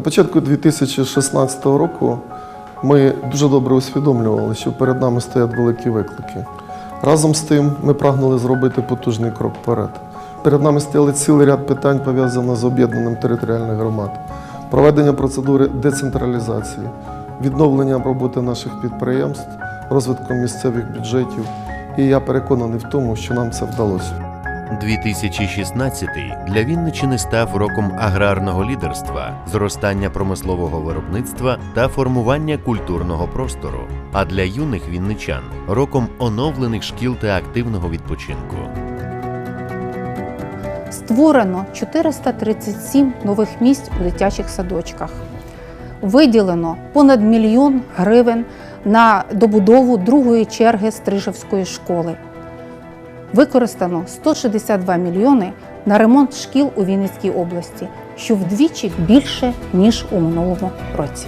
На початку 2016 року ми дуже добре усвідомлювали, що перед нами стоять великі виклики. Разом з тим ми прагнули зробити потужний крок вперед. Перед нами стояли цілий ряд питань, пов'язаних з об'єднанням територіальних громад, проведення процедури децентралізації, відновленням роботи наших підприємств, розвитком місцевих бюджетів. І я переконаний в тому, що нам це вдалося. 2016 для Вінничини став роком аграрного лідерства, зростання промислового виробництва та формування культурного простору. А для юних вінничан роком оновлених шкіл та активного відпочинку. Створено 437 нових місць у дитячих садочках. Виділено понад мільйон гривень на добудову другої черги Стрижевської школи. Використано 162 мільйони на ремонт шкіл у Вінницькій області, що вдвічі більше ніж у минулому році.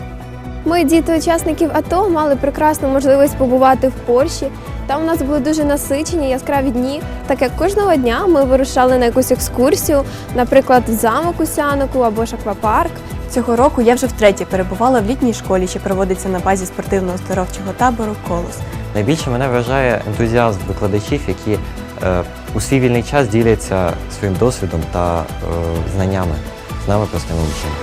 Ми, діти учасників АТО, мали прекрасну можливість побувати в Польщі. Там у нас були дуже насичені яскраві дні. Так як кожного дня ми вирушали на якусь екскурсію, наприклад, в замок у Сянику або ж аквапарк. Цього року я вже втретє перебувала в літній школі, що проводиться на базі спортивного оздоровчого табору Колос. Найбільше мене вражає ентузіазм викладачів, які у свій вільний час діляться своїм досвідом та е, знаннями з нами простими учнями.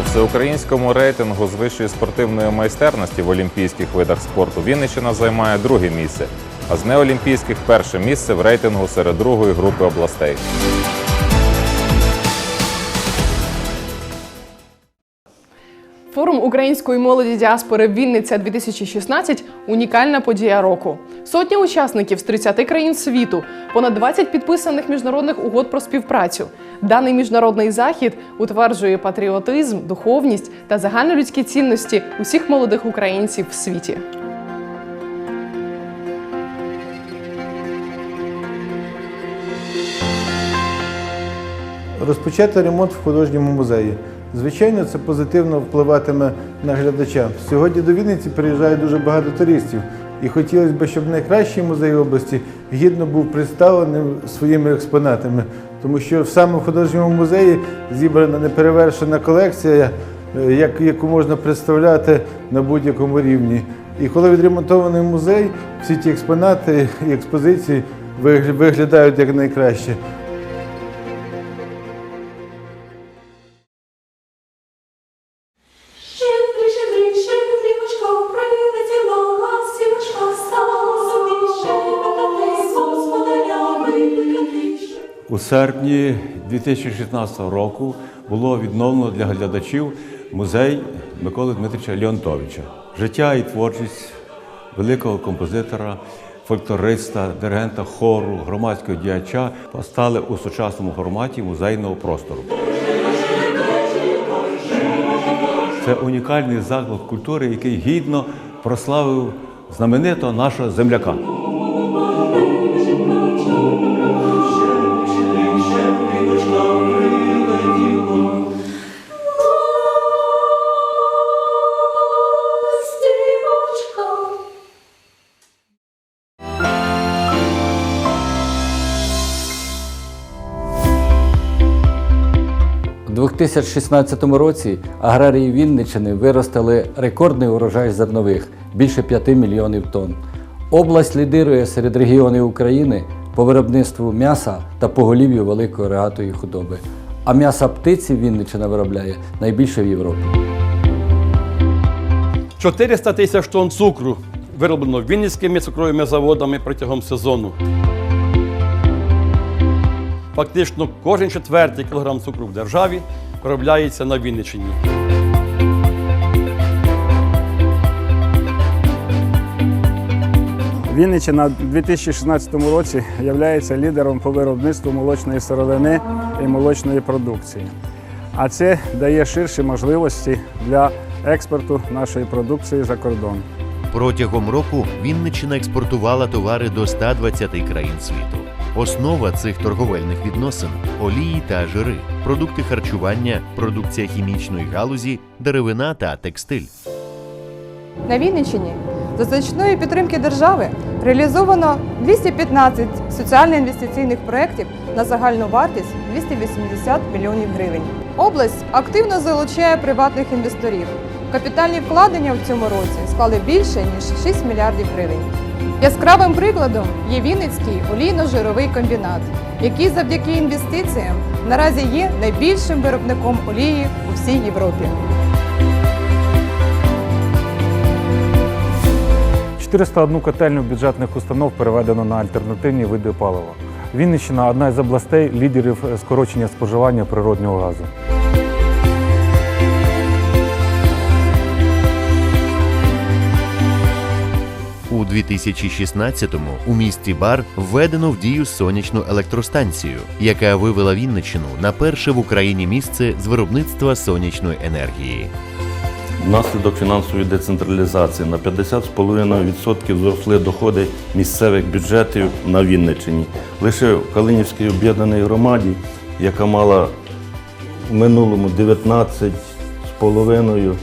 У всеукраїнському рейтингу з вищої спортивної майстерності в олімпійських видах спорту Вінниччина займає друге місце, а з неолімпійських перше місце в рейтингу серед другої групи областей. Форум української молоді діаспори Вінниця 2016 унікальна подія року. Сотні учасників з 30 країн світу, понад 20 підписаних міжнародних угод про співпрацю. Даний міжнародний захід утверджує патріотизм, духовність та загальнолюдські цінності усіх молодих українців в світі. Розпочати ремонт в художньому музеї. Звичайно, це позитивно впливатиме на глядача. Сьогодні до Вінниці приїжджає дуже багато туристів, і хотілося б, щоб найкращий музей області гідно був представлений своїми експонатами, тому що в саме в художньому музеї зібрана неперевершена колекція, е, яку можна представляти на будь-якому рівні. І коли відремонтований музей, всі ті експонати і експозиції вигля- виглядають як найкраще. У серпні 2016 року було відновлено для глядачів музей Миколи Дмитрича Леонтовича. Життя і творчість великого композитора, фольклориста, диригента хору, громадського діяча постали у сучасному форматі музейного простору. Це унікальний заклад культури, який гідно прославив знаменитого нашого земляка. 2016 році аграрії Вінниччини виростили рекордний урожай зернових більше 5 мільйонів тонн. Область лідирує серед регіонів України по виробництву м'яса та поголів'ю великої рогатої худоби. А м'яса птиці Вінниччина виробляє найбільше в Європі. 400 тисяч тонн цукру вироблено Вінницькими цукровими заводами протягом сезону. Фактично кожен четвертий кілограм цукру в державі виробляється на Вінниччині. Вінниччина у 2016 році є лідером по виробництву молочної сировини і молочної продукції. А це дає ширші можливості для експорту нашої продукції за кордон. Протягом року Вінниччина експортувала товари до 120 країн світу. Основа цих торговельних відносин олії та жири, продукти харчування, продукція хімічної галузі, деревина та текстиль. На Вінниччині До значної підтримки держави реалізовано 215 соціально-інвестиційних проєктів на загальну вартість 280 мільйонів гривень. Область активно залучає приватних інвесторів. Капітальні вкладення в цьому році склали більше ніж 6 мільярдів гривень. Яскравим прикладом є Вінницький олійно-жировий комбінат, який завдяки інвестиціям наразі є найбільшим виробником олії у всій Європі. 401 котельню бюджетних установ переведено на альтернативні види палива. Вінниччина одна із областей лідерів скорочення споживання природнього газу. 2016-му у місті Бар введено в дію сонячну електростанцію, яка вивела Вінниччину на перше в Україні місце з виробництва сонячної енергії. Внаслідок фінансової децентралізації на 50,5% зросли доходи місцевих бюджетів на Вінниччині. Лише в Калинівській об'єднаній громаді, яка мала в минулому 19,5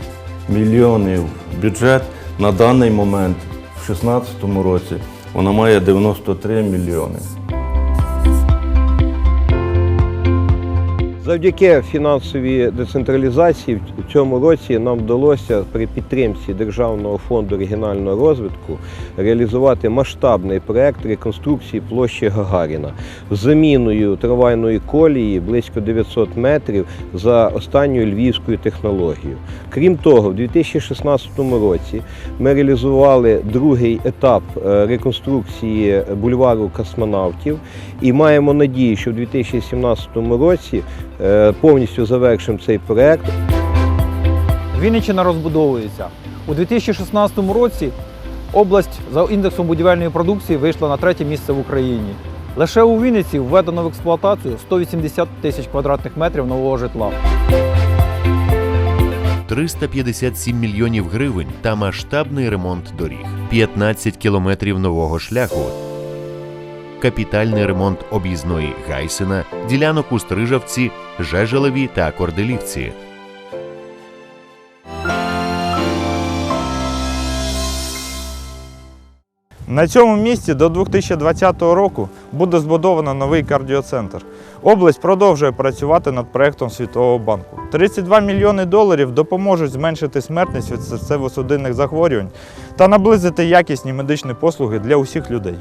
мільйонів бюджет, на даний момент 2016 році вона має 93 мільйони. Завдяки фінансовій децентралізації в цьому році нам вдалося при підтримці Державного фонду регіонального розвитку реалізувати масштабний проект реконструкції площі Гагаріна з заміною трамвайної колії близько 900 метрів за останньою львівською технологією. Крім того, в 2016 році ми реалізували другий етап е, реконструкції бульвару космонавтів і маємо надію, що в 2017 році повністю завершимо цей проект. Вінниччина розбудовується. У 2016 році область за індексом будівельної продукції вийшла на третє місце в Україні. Лише у Вінниці введено в експлуатацію 180 тисяч квадратних метрів нового житла. 357 мільйонів гривень та масштабний ремонт доріг, 15 кілометрів нового шляху, капітальний ремонт об'їзної Гайсина, ділянок у Стрижавці, Жежелеві та Корделівці. На цьому місці до 2020 року буде збудовано новий кардіоцентр. Область продовжує працювати над проектом Світового банку. 32 мільйони доларів допоможуть зменшити смертність від серцево-судинних захворювань та наблизити якісні медичні послуги для усіх людей.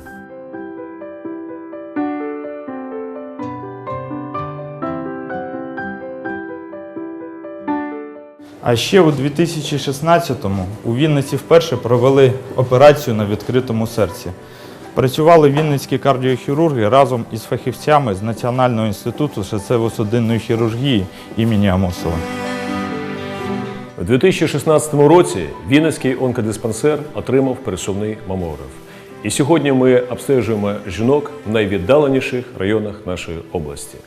А ще у 2016-му у Вінниці вперше провели операцію на відкритому серці. Працювали вінницькі кардіохірурги разом із фахівцями з Національного інституту серцево-судинної хірургії імені Амосова. У 2016 році Вінницький онкодиспансер отримав пересувний мамограф. І сьогодні ми обстежуємо жінок в найвіддаленіших районах нашої області.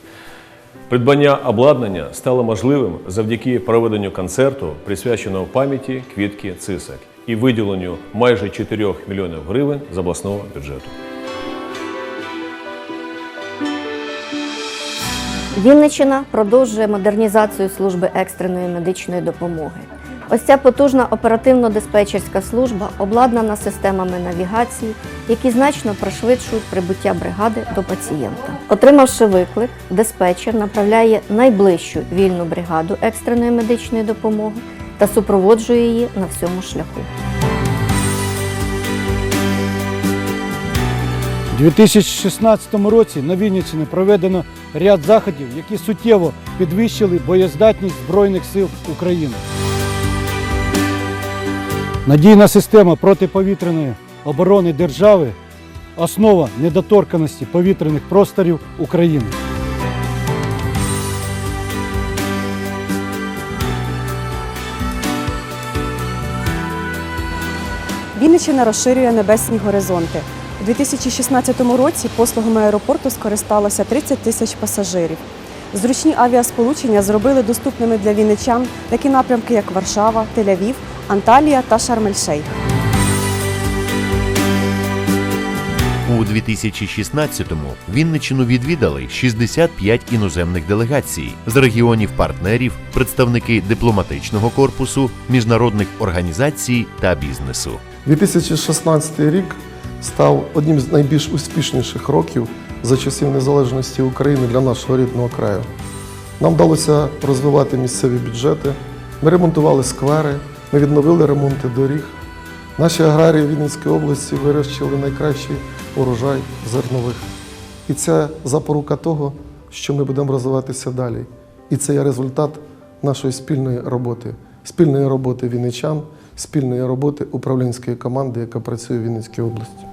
Придбання обладнання стало можливим завдяки проведенню концерту, присвяченого пам'яті квітки цисок, і виділенню майже 4 мільйонів гривень з обласного бюджету. Вінниччина продовжує модернізацію служби екстреної медичної допомоги. Ось ця потужна оперативно-диспетчерська служба обладнана системами навігації, які значно пришвидшують прибуття бригади до пацієнта. Отримавши виклик, диспетчер направляє найближчу вільну бригаду екстреної медичної допомоги та супроводжує її на всьому шляху. У 2016 році на Вінниччині проведено ряд заходів, які суттєво підвищили боєздатність Збройних сил України. Надійна система протиповітряної оборони держави основа недоторканості повітряних просторів України. Вінниччина розширює небесні горизонти. У 2016 році послугами аеропорту скористалося 30 тисяч пасажирів. Зручні авіасполучення зробили доступними для вінничан такі напрямки, як Варшава, Тель-Авів, Анталія та Шарм-ель-Шейх. У у 2016-му Вінниччину відвідали 65 іноземних делегацій з регіонів партнерів, представники дипломатичного корпусу, міжнародних організацій та бізнесу. 2016 рік став одним з найбільш успішніших років за часів незалежності України для нашого рідного краю. Нам вдалося розвивати місцеві бюджети, ми ремонтували сквери, ми відновили ремонти доріг. Наші аграрії Вінницької області вирощили найкращий урожай зернових. І це запорука того, що ми будемо розвиватися далі. І це є результат нашої спільної роботи, спільної роботи вінничан, спільної роботи управлінської команди, яка працює в Вінницькій області.